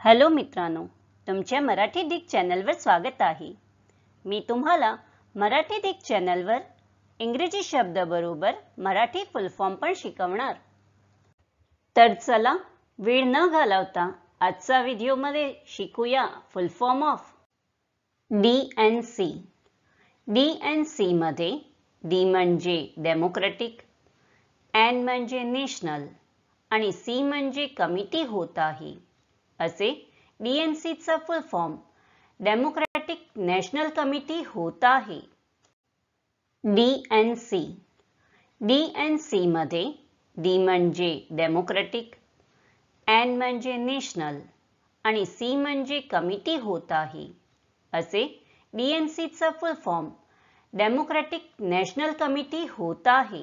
Hello मित्रांनो तुमच्या Marathi Dick चॅनलवर स्वागत आहे. मी तुम्हाला मराठी डिक चॅनलवर इंग्रजी शब्दाबरोबर मराठी फुल फॉर्म पण शिकवणार. तर चला वेळ न घालवता आजचा व्हिडिओमध्ये शिकूया full form of D N C D N सीमध्ये डी म्हणजे डेमोक्रॅटिक एन म्हणजे नॅशनल आणि सी म्हणजे कमिटी होत आहे. असे डीएनसीचा full form democratic national committee होत आहे. D N C D N सीमध्ये डी म्हणजे डेमोक्रॅटिक एन म्हणजे नॅशनल आणि सी म्हणजे कमिटी होत आहे. असे डीएनसीचा full form democratic national committee होत आहे.